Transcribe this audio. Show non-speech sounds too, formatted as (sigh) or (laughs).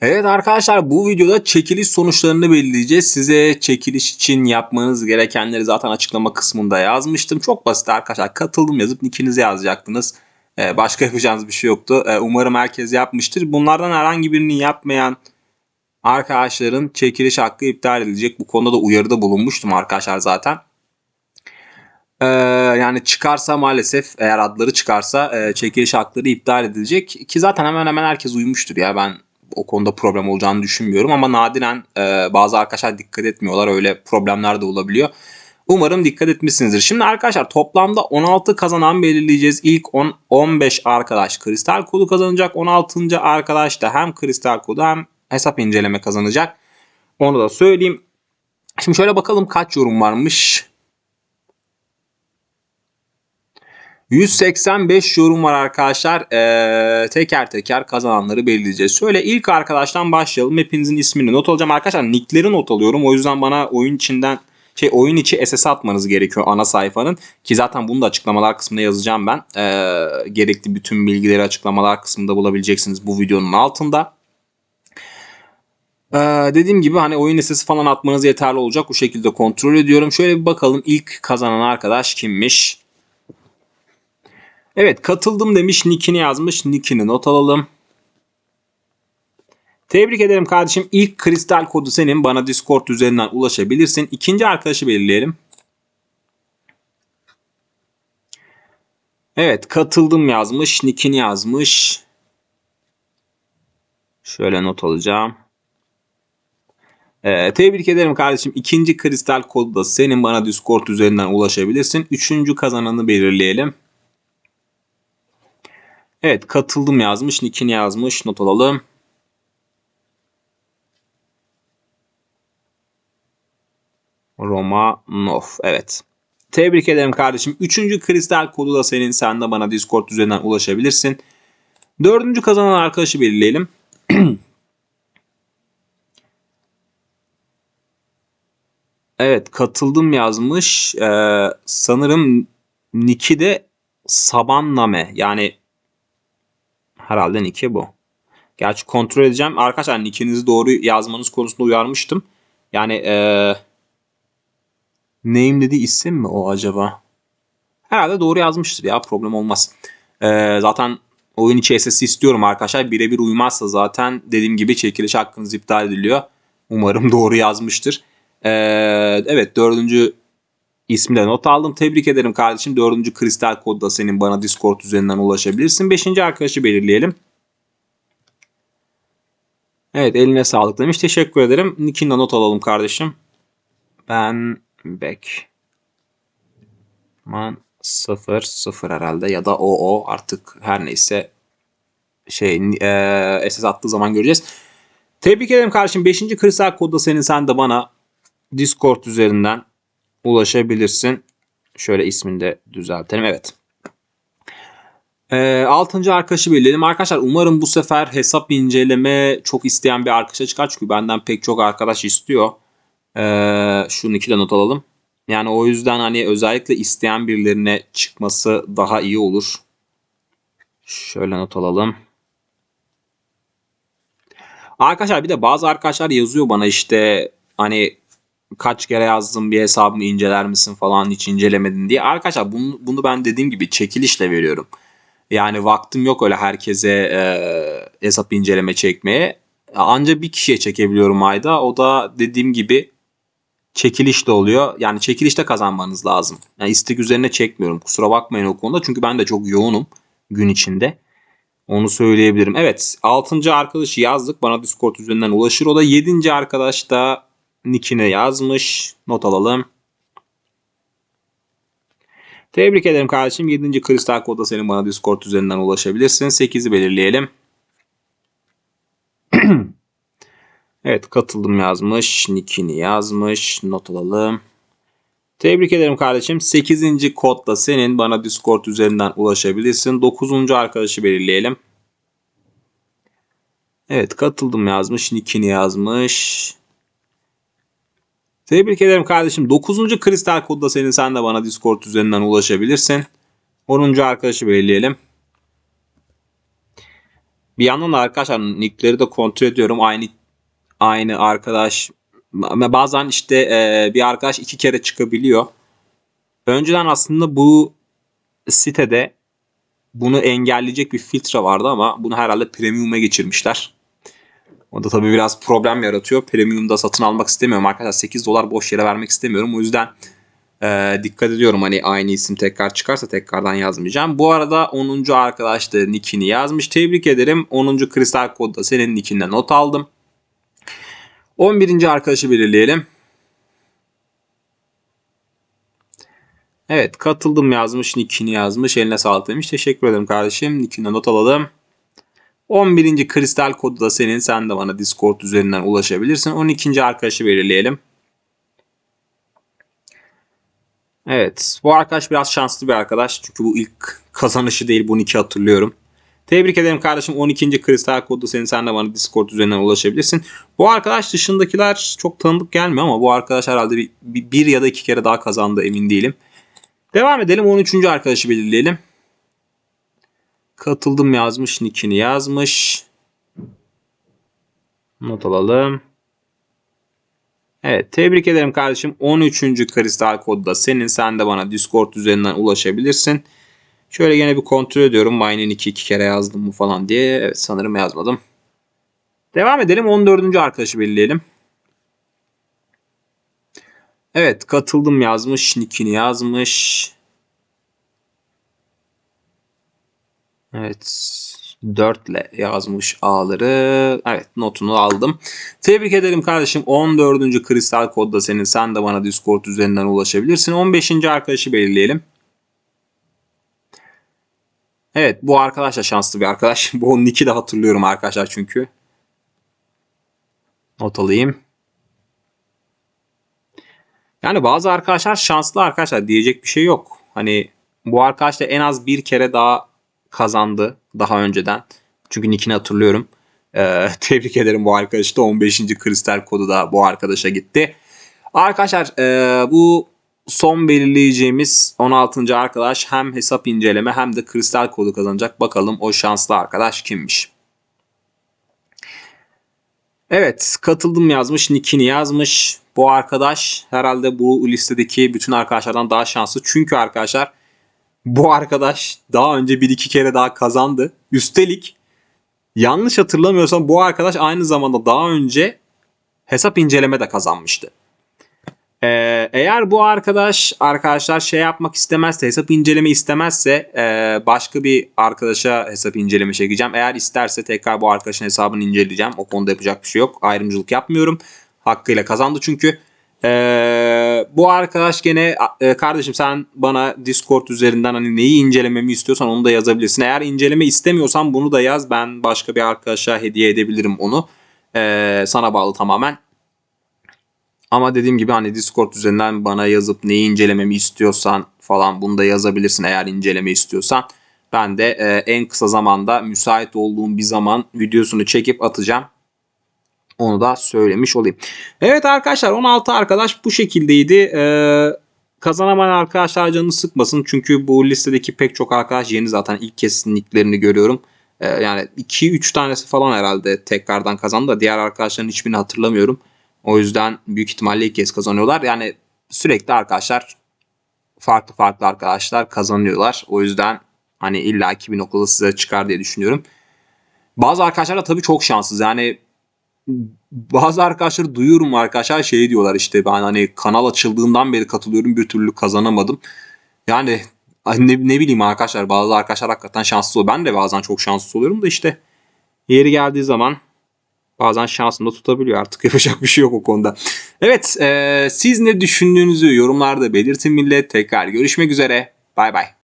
Evet arkadaşlar bu videoda çekiliş sonuçlarını belirleyeceğiz. Size çekiliş için yapmanız gerekenleri zaten açıklama kısmında yazmıştım. Çok basit arkadaşlar. Katıldım yazıp nickinizi yazacaktınız. Ee, başka yapacağınız bir şey yoktu. Ee, umarım herkes yapmıştır. Bunlardan herhangi birini yapmayan arkadaşların çekiliş hakkı iptal edilecek. Bu konuda da uyarıda bulunmuştum arkadaşlar zaten. Ee, yani çıkarsa maalesef eğer adları çıkarsa e, çekiliş hakları iptal edilecek. Ki zaten hemen hemen herkes uymuştur ya ben o konuda problem olacağını düşünmüyorum ama nadiren e, bazı arkadaşlar dikkat etmiyorlar öyle problemler de olabiliyor. Umarım dikkat etmişsinizdir. Şimdi arkadaşlar toplamda 16 kazanan belirleyeceğiz. İlk 10, 15 arkadaş kristal kodu kazanacak. 16. arkadaş da hem kristal kodu hem hesap inceleme kazanacak. Onu da söyleyeyim. Şimdi şöyle bakalım kaç yorum varmış. 185 yorum var arkadaşlar. Ee, teker teker kazananları belirleyeceğiz. Şöyle ilk arkadaştan başlayalım. Hepinizin ismini not alacağım. Arkadaşlar nickleri not alıyorum. O yüzden bana oyun içinden şey oyun içi SS atmanız gerekiyor ana sayfanın. Ki zaten bunu da açıklamalar kısmında yazacağım ben. Ee, gerekli bütün bilgileri açıklamalar kısmında bulabileceksiniz bu videonun altında. Ee, dediğim gibi hani oyun sesi falan atmanız yeterli olacak. Bu şekilde kontrol ediyorum. Şöyle bir bakalım ilk kazanan arkadaş kimmiş? Evet katıldım demiş nickini yazmış. Nickini not alalım. Tebrik ederim kardeşim. İlk kristal kodu senin. Bana Discord üzerinden ulaşabilirsin. İkinci arkadaşı belirleyelim. Evet katıldım yazmış. Nickini yazmış. Şöyle not alacağım. Ee, tebrik ederim kardeşim. İkinci kristal kodu da senin. Bana Discord üzerinden ulaşabilirsin. Üçüncü kazananı belirleyelim. Evet katıldım yazmış. Nickini yazmış. Not alalım. Romanov. Evet. Tebrik ederim kardeşim. Üçüncü kristal kodu da senin. Sen de bana Discord üzerinden ulaşabilirsin. Dördüncü kazanan arkadaşı belirleyelim. (clears throat) evet katıldım yazmış. Ee, sanırım Nick'i de Sabanname. Yani Herhalde nick'i bu. Gerçi kontrol edeceğim. Arkadaşlar nick'inizi doğru yazmanız konusunda uyarmıştım. Yani ee, name dediği isim mi o acaba? Herhalde doğru yazmıştır ya problem olmaz. E, zaten oyun içi SS istiyorum arkadaşlar. Birebir uymazsa zaten dediğim gibi çekiliş hakkınız iptal ediliyor. Umarım doğru yazmıştır. E, evet dördüncü ismi de not aldım. Tebrik ederim kardeşim. Dördüncü kristal kodda senin bana Discord üzerinden ulaşabilirsin. Beşinci arkadaşı belirleyelim. Evet eline sağlık demiş. Teşekkür ederim. Nick'ini not alalım kardeşim. Ben Bek. Man 0 0 herhalde ya da OO artık her neyse şey e, SS attığı zaman göreceğiz. Tebrik ederim kardeşim. Beşinci kristal kodda senin sen de bana Discord üzerinden ulaşabilirsin. Şöyle ismini de düzeltelim. Evet. E, altıncı arkadaşı belirledim. Arkadaşlar umarım bu sefer hesap inceleme çok isteyen bir arkadaşa çıkar. Çünkü benden pek çok arkadaş istiyor. E, şunu iki de not alalım. Yani o yüzden hani özellikle isteyen birilerine çıkması daha iyi olur. Şöyle not alalım. Arkadaşlar bir de bazı arkadaşlar yazıyor bana işte hani kaç kere yazdım bir hesabımı inceler misin falan hiç incelemedin diye. Arkadaşlar bunu, bunu ben dediğim gibi çekilişle veriyorum. Yani vaktim yok öyle herkese e, hesap inceleme çekmeye. Anca bir kişiye çekebiliyorum ayda. O da dediğim gibi çekiliş de oluyor. Yani çekilişte kazanmanız lazım. Yani istek üzerine çekmiyorum. Kusura bakmayın o konuda. Çünkü ben de çok yoğunum gün içinde. Onu söyleyebilirim. Evet 6. arkadaşı yazdık. Bana Discord üzerinden ulaşır. O da 7. arkadaş da nickine yazmış. Not alalım. Tebrik ederim kardeşim. 7. kristal kodda senin bana Discord üzerinden ulaşabilirsin. 8'i belirleyelim. (clears throat) evet katıldım yazmış. Nickini yazmış. Not alalım. Tebrik ederim kardeşim. 8. kodla senin bana Discord üzerinden ulaşabilirsin. 9. arkadaşı belirleyelim. Evet katıldım yazmış. Nickini yazmış. Tebrik ederim kardeşim. 9. kristal kodda senin sen de bana Discord üzerinden ulaşabilirsin. 10. arkadaşı belirleyelim. Bir yandan da arkadaşlar nickleri de kontrol ediyorum. Aynı aynı arkadaş bazen işte e, bir arkadaş iki kere çıkabiliyor. Önceden aslında bu sitede bunu engelleyecek bir filtre vardı ama bunu herhalde premium'a geçirmişler. O da tabii biraz problem yaratıyor. Premium'da satın almak istemiyorum arkadaşlar. 8 dolar boş yere vermek istemiyorum. O yüzden e, dikkat ediyorum hani aynı isim tekrar çıkarsa tekrardan yazmayacağım. Bu arada 10. arkadaş da nickini yazmış. Tebrik ederim. 10. kristal kodda senin nickinden not aldım. 11. arkadaşı belirleyelim. Evet katıldım yazmış. Nickini yazmış. Eline sağlık demiş. Teşekkür ederim kardeşim. Nickine not alalım. 11. kristal kodu da senin. Sen de bana Discord üzerinden ulaşabilirsin. 12. arkadaşı belirleyelim. Evet. Bu arkadaş biraz şanslı bir arkadaş. Çünkü bu ilk kazanışı değil. Bunu iki hatırlıyorum. Tebrik ederim kardeşim. 12. kristal kodu senin. Sen de bana Discord üzerinden ulaşabilirsin. Bu arkadaş dışındakiler çok tanıdık gelmiyor ama bu arkadaş herhalde bir, bir, ya da iki kere daha kazandı emin değilim. Devam edelim. 13. arkadaşı belirleyelim. Katıldım yazmış. Nickini yazmış. Not alalım. Evet tebrik ederim kardeşim. 13. kristal kodu da senin. Sen de bana Discord üzerinden ulaşabilirsin. Şöyle gene bir kontrol ediyorum. Mine'in 2 iki kere yazdım mı falan diye. Evet sanırım yazmadım. Devam edelim. 14. arkadaşı belirleyelim. Evet katıldım yazmış. Nickini yazmış. Evet 4 ile yazmış A'ları. Evet notunu aldım. Tebrik ederim kardeşim. 14. kristal kodda senin. Sen de bana Discord üzerinden ulaşabilirsin. 15. arkadaşı belirleyelim. Evet bu arkadaş da şanslı bir arkadaş. (laughs) Bu onun iki de hatırlıyorum arkadaşlar çünkü. Not alayım. Yani bazı arkadaşlar şanslı arkadaşlar diyecek bir şey yok. Hani bu arkadaş da en az bir kere daha kazandı daha önceden. Çünkü nickini hatırlıyorum. Ee, (laughs) tebrik ederim bu arkadaşı da 15. kristal kodu da bu arkadaşa gitti. Arkadaşlar e, bu son belirleyeceğimiz 16. arkadaş hem hesap inceleme hem de kristal kodu kazanacak. Bakalım o şanslı arkadaş kimmiş. Evet katıldım yazmış nickini yazmış. Bu arkadaş herhalde bu listedeki bütün arkadaşlardan daha şanslı. Çünkü arkadaşlar bu arkadaş daha önce bir iki kere daha kazandı. Üstelik yanlış hatırlamıyorsam bu arkadaş aynı zamanda daha önce hesap inceleme de kazanmıştı. Ee, eğer bu arkadaş arkadaşlar şey yapmak istemezse hesap inceleme istemezse e, başka bir arkadaşa hesap inceleme çekeceğim. Eğer isterse tekrar bu arkadaşın hesabını inceleyeceğim. O konuda yapacak bir şey yok. Ayrımcılık yapmıyorum. Hakkıyla kazandı çünkü. Ee, bu arkadaş gene e, kardeşim sen bana Discord üzerinden hani neyi incelememi istiyorsan onu da yazabilirsin. Eğer inceleme istemiyorsan bunu da yaz. Ben başka bir arkadaşa hediye edebilirim onu. Ee, sana bağlı tamamen. Ama dediğim gibi hani Discord üzerinden bana yazıp neyi incelememi istiyorsan falan bunu da yazabilirsin eğer inceleme istiyorsan. Ben de e, en kısa zamanda müsait olduğum bir zaman videosunu çekip atacağım. Onu da söylemiş olayım. Evet arkadaşlar 16 arkadaş bu şekildeydi. Ee, kazanamayan arkadaşlar canını sıkmasın. Çünkü bu listedeki pek çok arkadaş yeni zaten ilk kesinliklerini görüyorum. Ee, yani 2-3 tanesi falan herhalde tekrardan kazandı diğer arkadaşların hiçbirini hatırlamıyorum. O yüzden büyük ihtimalle ilk kez kazanıyorlar. Yani sürekli arkadaşlar farklı farklı arkadaşlar kazanıyorlar. O yüzden hani illa ki bir noktada size çıkar diye düşünüyorum. Bazı arkadaşlar da tabii çok şanssız. Yani bazı arkadaşları duyuyorum arkadaşlar şey diyorlar işte ben hani kanal açıldığından beri katılıyorum bir türlü kazanamadım. Yani ne, ne bileyim arkadaşlar bazı arkadaşlar hakikaten şanslı oluyor. Ben de bazen çok şanslı oluyorum da işte yeri geldiği zaman bazen şansım da tutabiliyor artık (laughs) yapacak bir şey yok o konuda. Evet e, siz ne düşündüğünüzü yorumlarda belirtin millet. Tekrar görüşmek üzere. Bay bay.